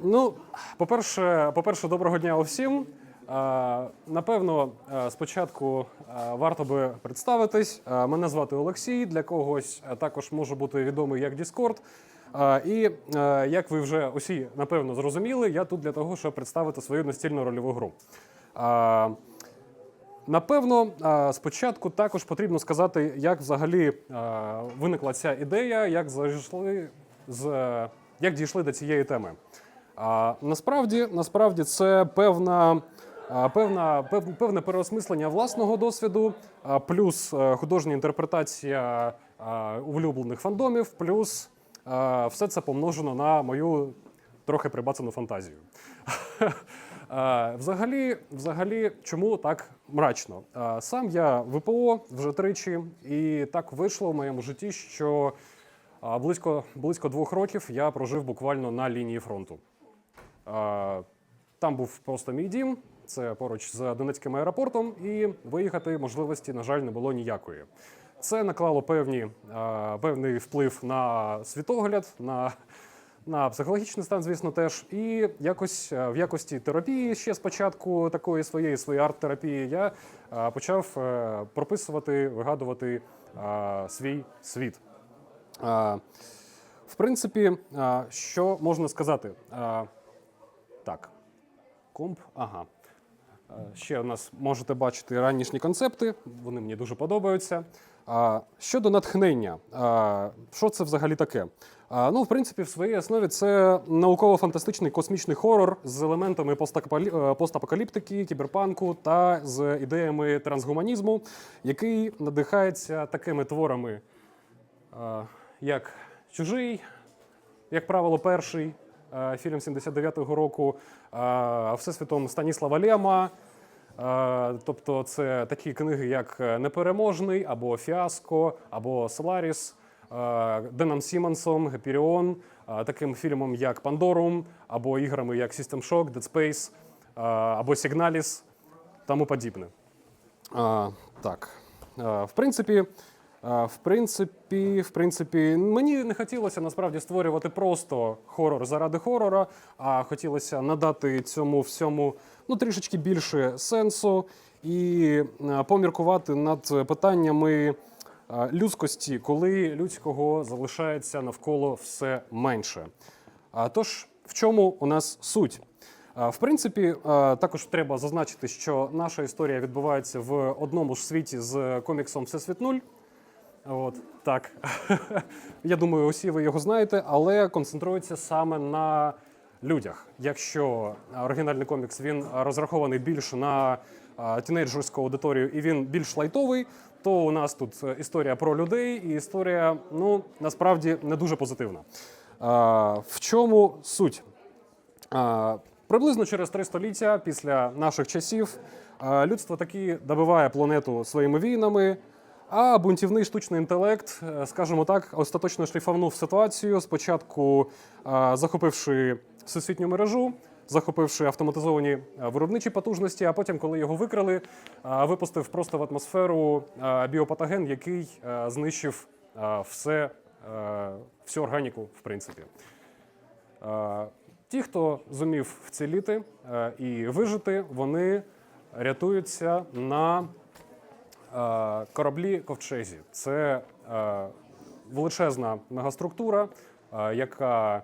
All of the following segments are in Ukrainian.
Ну, по-перше, по-перше, доброго дня усім. Напевно, е, спочатку е, варто би представитись. Е, мене звати Олексій. Для когось також може бути відомий як. Е, і як ви вже усі напевно зрозуміли, я тут для того, щоб представити свою настільну рольову гру. Напевно, спочатку також потрібно сказати, як взагалі виникла ця ідея, як зайшли з як дійшли до цієї теми. А, насправді, насправді, це певна. Певна, пев, певне переосмислення власного досвіду, плюс е, художня інтерпретація улюблених фандомів, плюс все це помножено на мою трохи прибацану фантазію. Взагалі, взагалі, чому так мрачно? Сам я ВПО вже тричі, і так вийшло в моєму житті, що близько, близько двох років я прожив буквально на лінії фронту. Там був просто мій дім, це поруч з Донецьким аеропортом, і виїхати можливості, на жаль, не було ніякої. Це наклало певні, певний вплив на світогляд, на на психологічний стан, звісно, теж. І якось в якості терапії ще спочатку такої своєї своєї арт-терапії я почав е, прописувати, вигадувати свій світ. В принципі, що можна сказати? Так, комп, ага. Ще у нас можете бачити ранішні концепти, вони мені дуже подобаються. Щодо натхнення, що це взагалі таке? Ну, в принципі, в своїй основі це науково-фантастичний космічний хорор з елементами е, постапокаліптики, кіберпанку та з ідеями трансгуманізму, який надихається такими творами, як Чужий, як правило, перший е, фільм 79-го року е, Всесвітом Станіслава Лема. Е, Тобто, це такі книги, як Непереможний, або Фіаско, або Соларіс, Деном Сімонсом, Гепіріон, таким фільмом, як Пандорум, або іграми, як System Shock, Dead Space, або Сігналіс, тому подібне. Так. В принципі, в принципі, в принципі, мені не хотілося насправді створювати просто хорор заради хорора, а хотілося надати цьому всьому ну, трішечки більше сенсу і поміркувати над питаннями людськості, коли людського залишається навколо все менше. Тож, в чому у нас суть? В принципі, також треба зазначити, що наша історія відбувається в одному ж світі з коміксом Всесвіт 0. От так. Я думаю, усі ви його знаєте, але концентрується саме на людях. Якщо оригінальний комікс він розрахований більше на тінейджерську аудиторію і він більш лайтовий, то у нас тут е, історія про людей, і історія ну насправді не дуже позитивна. В чому суть? Приблизно через три століття після наших часів людство таки добиває планету своїми війнами, а бунтівний штучний інтелект, е, скажімо так, остаточно шліфавнув ситуацію, спочатку захопивши всесвітню мережу, захопивши автоматизовані е, виробничі потужності, а потім, коли його викрили, випустив просто в атмосферу біопатоген, який знищив все, всю органіку, в принципі. Е, Ті, хто зумів вціліти е, і вижити, вони рятуються на е, кораблі ковчезі. Це е, величезна мегаструктура, е, яка,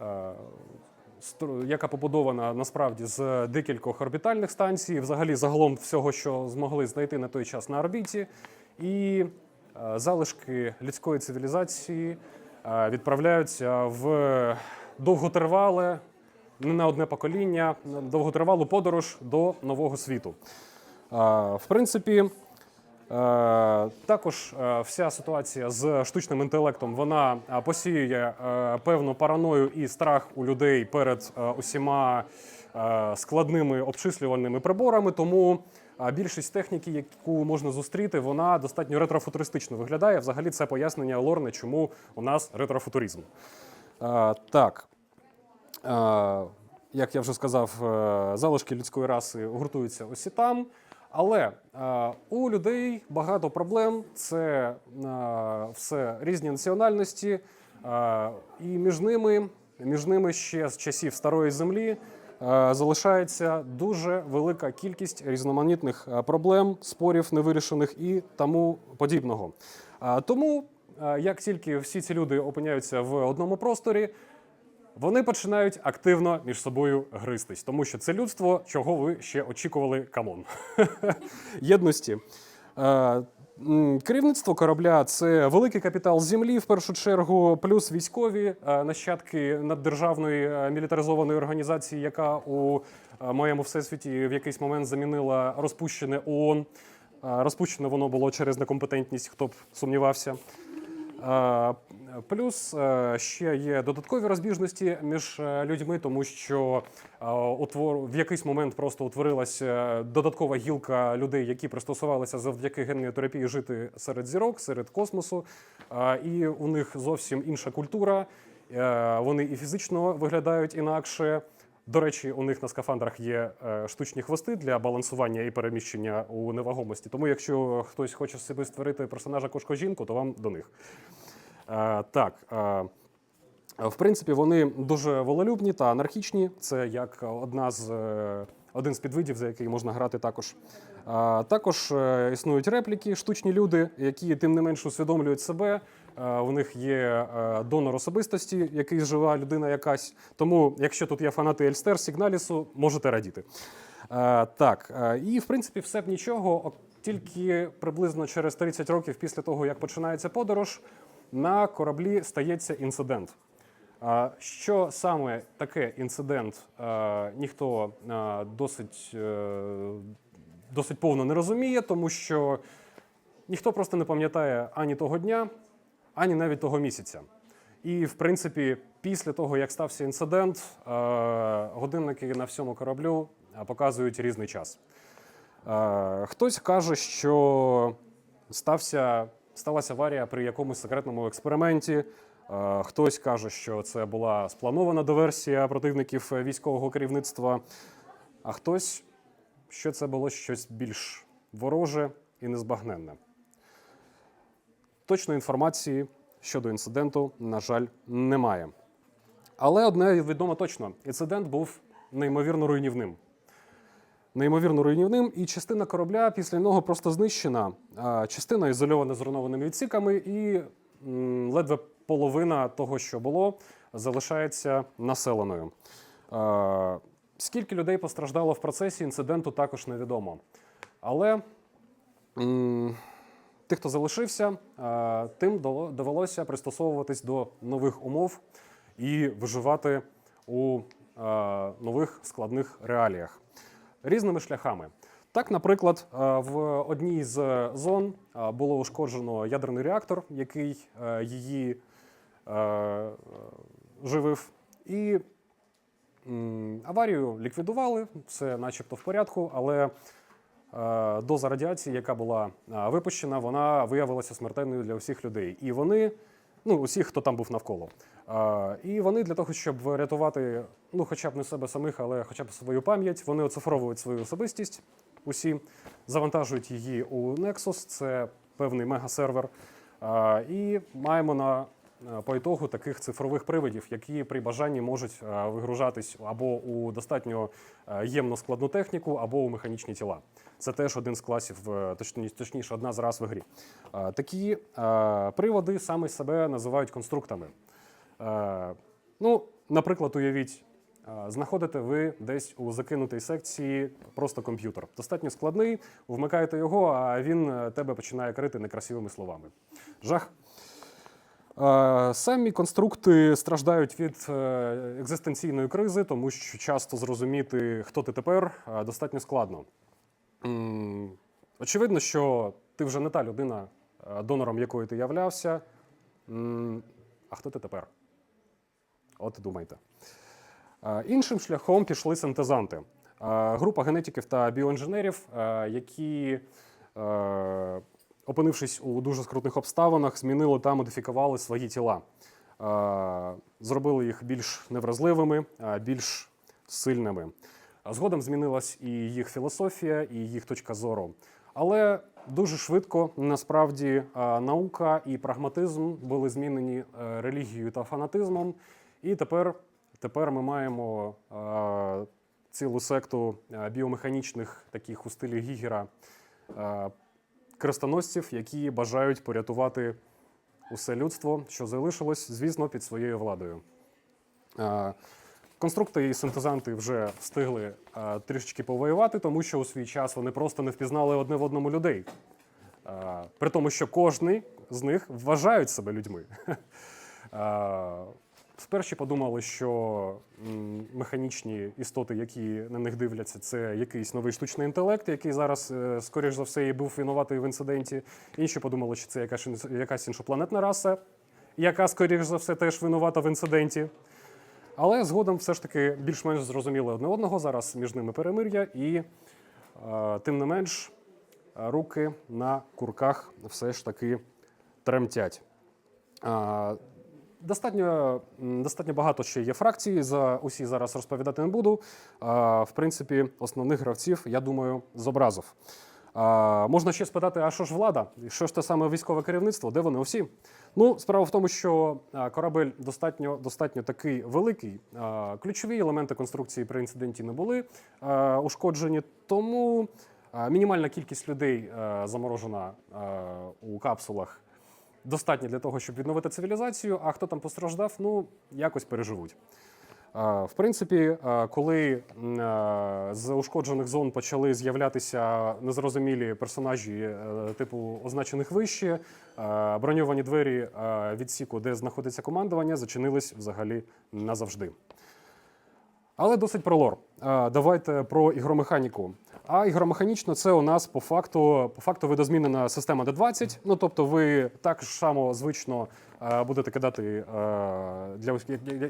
е, яка побудована насправді з декількох орбітальних станцій, взагалі загалом всього, що змогли знайти на той час на орбіті. І е, залишки людської цивілізації е, відправляються в довготривале, не на одне покоління, довготривалу подорож до нового світу. Е, В принципі, е, також е, вся ситуація з штучним інтелектом вона е, посіює е, певну параною і страх у людей перед е, усіма е, складними обчислювальними приборами. Тому е, більшість техніки, яку можна зустріти, вона достатньо ретрофутуристично виглядає. Взагалі, це пояснення лорне, чому у нас ретрофутуризм. Е, Так. Е, Як я вже сказав, е, залишки людської раси гуртуються ось там. Але е, у людей багато проблем. Це е, все різні національності, е, і між ними між ними ще з часів старої землі е, залишається дуже велика кількість різноманітних е, проблем, спорів невирішених і тому подібного. Е, Тому, як тільки всі ці люди опиняються в одному просторі, вони починають активно між собою гристись, тому що це людство, чого ви ще очікували, камон. Єдності. Е, Керівництво корабля це великий капітал землі, в першу чергу, плюс військові е, нащадки наддержавної е, мілітаризованої організації, яка у моєму всесвіті в якийсь момент замінила розпущене ООН. Розпущене воно було через некомпетентність, хто б сумнівався. Плюс е, ще є додаткові розбіжності між е, людьми, тому що е, в якийсь момент просто утворилася додаткова гілка людей, які пристосувалися завдяки генній терапії жити серед зірок, серед космосу. І у них зовсім інша культура. Вони і фізично виглядають інакше. До речі, у них на скафандрах є е, штучні хвости для балансування і переміщення у невагомості. Тому, якщо хтось хоче собі створити персонажа кошко-жінку, то вам до них. Е, так. Е, в принципі, вони дуже волелюбні та анархічні. Це як одна з, один з підвидів, за який можна грати також. Також існують репліки, штучні люди, які тим не менш усвідомлюють себе. Е, У них є е, донор особистості, який жива людина якась. Тому, якщо тут є фанати Ельстер, Сігналісу, можете радіти. Е, Так, е, і в принципі, все б нічого, тільки приблизно через 30 років після того, як починається подорож, на кораблі стається інцидент. Що саме таке інцидент, е, ніхто е, досить, е, досить повно не розуміє, тому що ніхто просто не пам'ятає ані того дня, ані навіть того місяця. І, в принципі, після того, як стався інцидент, е, годинники на всьому кораблю е, показують різний час. Е, Хтось каже, що стався, сталася аварія при якомусь секретному експерименті. Хтось каже, що це була спланована диверсія противників військового керівництва. А хтось, що це було щось більш вороже і незбагненне. Точної інформації щодо інциденту, на жаль, немає. Але одне відомо точно: інцидент був неймовірно руйнівним. Неймовірно руйнівним, і частина корабля після нього просто знищена. Частина ізольована зруйнованими відсіками, і ледве половина того, що було, залишається населеною. Скільки людей постраждало в процесі інциденту, також невідомо. Але тих, хто залишився, е, тим довелося пристосовуватись до нових умов і виживати у е, нових складних реаліях різними шляхами. Так, наприклад, е, в одній з зон було ушкоджено ядерний реактор, який її живив. І аварію ліквідували, все начебто в порядку, але доза радіації, яка була е, випущена, вона виявилася смертельною для всіх людей. І вони, ну, усіх, хто там був навколо. Е, І вони для того, щоб врятувати, ну, хоча б не себе самих, але хоча б свою пам'ять, вони оцифровують свою особистість усі, завантажують її у Nexus, це певний мегасервер. Е, І маємо на е, по ітогу таких цифрових привидів, які при бажанні можуть е, вигружатись або у достатньо е, ємно складну техніку, або у механічні тіла. Це теж один з класів, е, точніше, одна з раз в грі. Е, Такі е, приводи саме себе називають конструктами. Е, Ну, наприклад, уявіть, е, знаходите ви десь у закинутій секції просто комп'ютер. Достатньо складний, вмикаєте його, а він е, тебе починає крити некрасивими словами. Жах. Е, Самі конструкти страждають від е, екзистенційної кризи, тому що часто зрозуміти, хто ти тепер, е, достатньо складно. Очевидно, що ти вже не та людина, донором якої ти являвся. А хто ти тепер? От і думайте. Іншим шляхом пішли синтезанти. Група генетиків та біоінженерів, які, опинившись у дуже скрутних обставинах, змінили та модифікували свої тіла. Е, Зробили їх більш невразливими, е, більш сильними. Згодом змінилась і їх філософія, і їх точка зору. Але дуже швидко насправді е, наука і прагматизм були змінені релігією та фанатизмом. І тепер тепер ми маємо цілу секту біомеханічних таких у стилі Гігера крестоносців, які бажають порятувати усе людство, що залишилось, звісно, під своєю владою. Е, Конструкти і синтезанти вже встигли е, трішечки повоювати, тому що у свій час вони просто не впізнали одне в одному людей. Е, При тому, що кожний з них вважають себе людьми. Спершу подумали, що механічні істоти, які на них дивляться, це якийсь новий штучний інтелект, який зараз, е, скоріш за все, і був винуватий в інциденті. Інші подумали, що це якась, іншопланетна раса, яка, скоріш за все, теж винувата в інциденті. Але згодом все ж таки більш-менш зрозуміли одне одного. Зараз між ними перемир'я, і е, тим не менш руки на курках все ж таки тремтять. Достатньо, достатньо багато ще є фракцій. За усі зараз розповідати не буду. В принципі, основних гравців, я думаю, зобразив. Можна ще спитати, а що ж влада? Що ж те саме військове керівництво? Де вони усі? Ну, справа в тому, що корабель достатньо, достатньо такий великий. Ключові елементи конструкції при інциденті не були ушкоджені, тому мінімальна кількість людей заморожена у капсулах достатньо для того, щоб відновити цивілізацію. А хто там постраждав, ну якось переживуть. В принципі, е, коли е, з ушкоджених зон почали з'являтися незрозумілі персонажі е, типу означених вище, броньовані двері відсіку, де знаходиться командування, зачинились взагалі назавжди. Але досить про лор. Давайте про ігромеханіку. А ігромеханічно це у нас по факту, по факту видозмінена система D20. Ну тобто, ви так само звично е, будете кидати е, для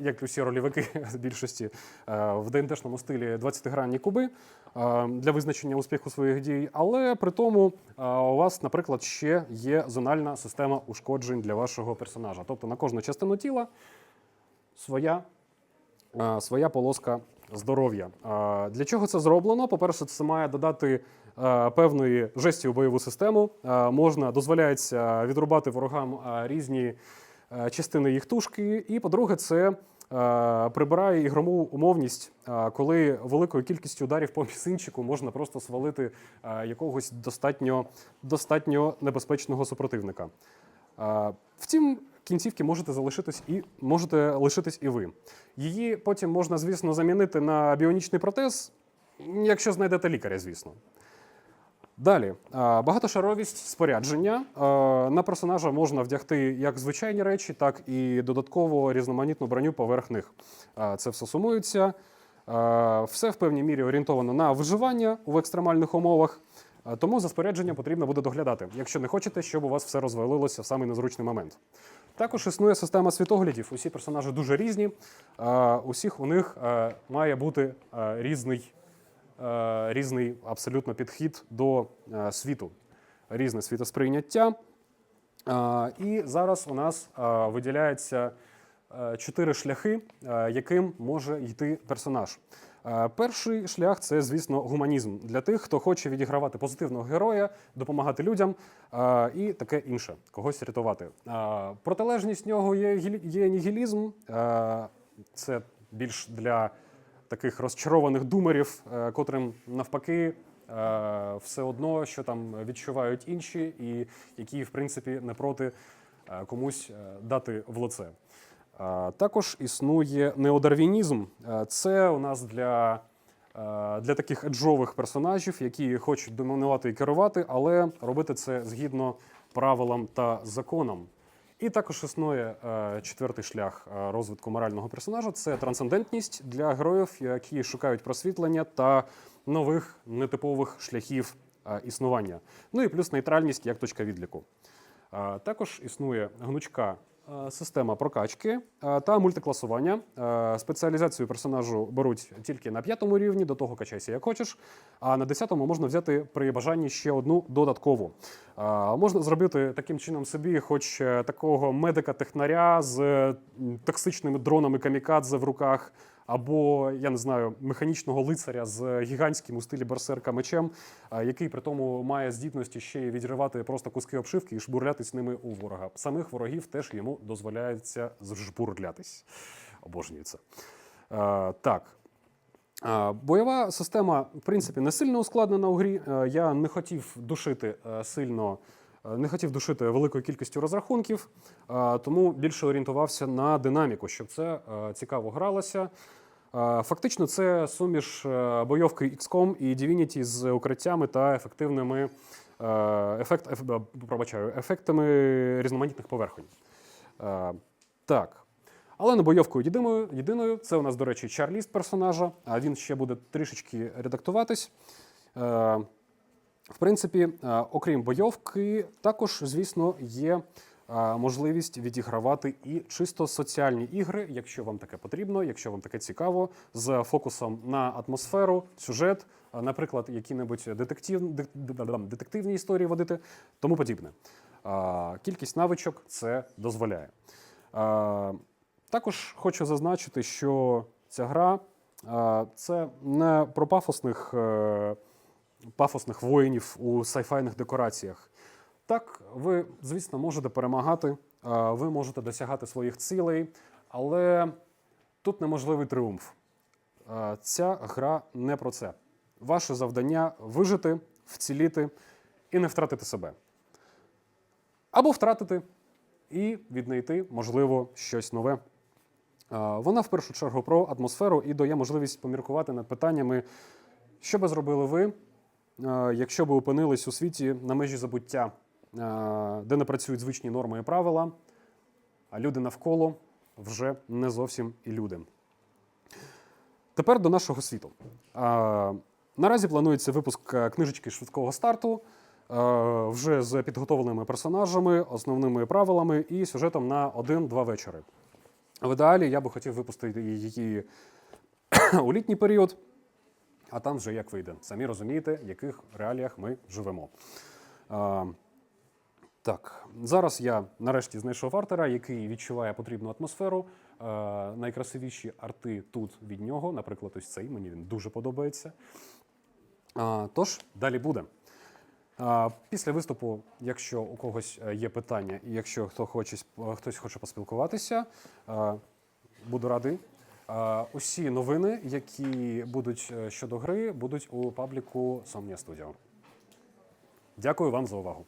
як, усі рольовики з більшості е, в ДНДшному стилі 20-гранні куби для визначення успіху своїх дій. Але при тому у вас, наприклад, ще є зональна система ушкоджень для вашого персонажа. Тобто на кожну частину тіла своя своя полоска здоров'я. Для чого це зроблено? По-перше, це має додати е, певної жесті у бойову систему. Е, Можна дозволяється відрубати ворогам е, різні частини їх тушки. І по-друге, це прибирає ігрову умовність, коли великою кількістю ударів по місинчику можна просто свалити якогось достатньо, достатньо небезпечного супротивника. Втім, кінцівки можете залишитись і можете лишитись і ви. Її потім можна, звісно, замінити на біонічний протез, якщо знайдете лікаря, звісно. Далі, багатошаровість спорядження. На персонажа можна вдягти як звичайні речі, так і додатково різноманітну броню поверх них. Це все сумується. Все в певній мірі орієнтовано на виживання в екстремальних умовах. Тому за спорядження потрібно буде доглядати, якщо не хочете, щоб у вас все розвалилося в самий незручний момент. Також існує система світоглядів. Усі персонажі дуже різні. Е, Усіх у них е, має бути е, різний, різний абсолютно підхід до світу, різне світосприйняття. І зараз у нас виділяється чотири шляхи, яким може йти персонаж. Перший шлях це, звісно, гуманізм для тих, хто хоче відігравати позитивного героя, допомагати людям і таке інше, когось рятувати. Протилежність нього є, є нігілізм. Це більш для таких розчарованих думерів, е, котрим навпаки е, все одно, що там відчувають інші, і які, в принципі, не проти е, комусь дати в лице. Також існує неодарвінізм. Це у нас для, для таких еджових персонажів, які хочуть домінувати і керувати, але робити це згідно правилам та законам. І також існує е, четвертий шлях е, розвитку морального персонажа це трансцендентність для героїв, які шукають просвітлення та нових нетипових шляхів е, існування. Ну і плюс нейтральність як точка відліку. Також існує гнучка система прокачки е, та мультикласування. Е, Спеціалізацію персонажу беруть тільки на п'ятому рівні, до того качайся як хочеш. А на десятому можна взяти при бажанні ще одну додаткову. Е, Можна зробити таким чином собі, хоч е, такого медика-технаря з е, токсичними дронами камікадзе в руках. Або я не знаю механічного лицаря з гігантським у стилі берсерка мечем, який при тому має здібності ще й відривати просто куски обшивки і шбурлятись ними у ворога. Самих ворогів теж йому дозволяється зжбурлятись. Обожнюю це. Е, так. Е, Бойова система, в принципі, не сильно ускладнена у грі. Е, Я не хотів душити е, сильно, е, не хотів душити великою кількістю розрахунків, е, тому більше орієнтувався на динаміку, щоб це е, цікаво гралося. Фактично, це суміш е, бойовки XCOM і Divinity з укриттями та ефективними е, ефект, еф- пробачаю, ефектами різноманітних поверхонь. Е, Так. Але не бойовкою єдиною. єдиною. Це у нас, до речі, чарліст персонажа, а він ще буде трішечки редактуватись. В принципі, окрім бойовки, також, звісно, є можливість відігравати і чисто соціальні ігри, якщо вам таке потрібно, якщо вам таке цікаво, з фокусом на атмосферу, сюжет, наприклад, які-небудь детектив, детективні історії водити, тому подібне. Кількість навичок це дозволяє. Також хочу зазначити, що ця гра це не про пафосних, е, пафосних воїнів у сайфайних декораціях. Так, ви, звісно, можете перемагати, ви можете досягати своїх цілей, але тут неможливий тріумф. Ця гра не про це. Ваше завдання вижити, вціліти і не втратити себе. Або втратити і віднайти, можливо, щось нове. Вона в першу чергу про атмосферу і дає можливість поміркувати над питаннями, що би зробили ви, якщо би опинились у світі на межі забуття, де не працюють звичні норми і правила, а люди навколо вже не зовсім і люди. Тепер до нашого світу. Е, Наразі планується випуск е, книжечки швидкого старту е, вже з підготовленими персонажами, основними правилами і сюжетом на один-два вечори. В ідеалі я би хотів випустити її у літній період, а там вже як вийде. Самі розумієте, в яких реаліях ми живемо. Так, зараз я нарешті знайшов артера, який відчуває потрібну атмосферу. Е, найкрасивіші арти тут від нього, наприклад, ось цей, мені він дуже подобається. Е, тож, далі буде. Е, Після виступу, якщо у когось е, є питання, і якщо хто хоче, е, хтось хоче поспілкуватися, е, буду радий. Е, Усі новини, які будуть е, щодо гри, будуть у пабліку Somnia Studio. Дякую вам за увагу.